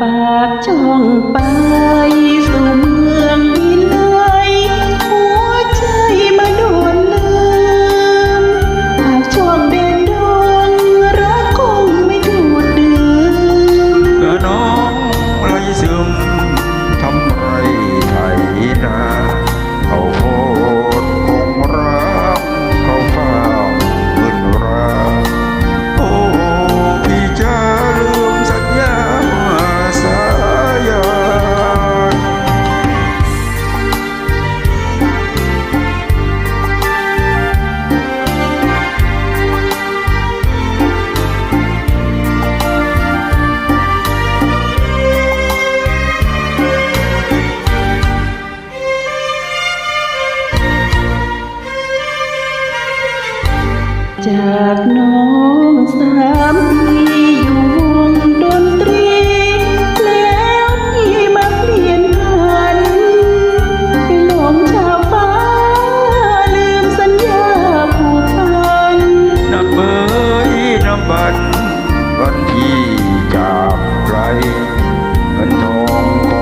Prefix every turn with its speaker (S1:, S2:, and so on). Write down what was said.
S1: បាក់ចង់បាយ จากน้องสามปีอยู่วงดนตรี แล้วพี่มาเปลี่ยนพันไปหลงชาวฟ้า ลืมสัญญาผูกพัน
S2: นับเบยน้ำบันวันที่จากไกลเงินทอง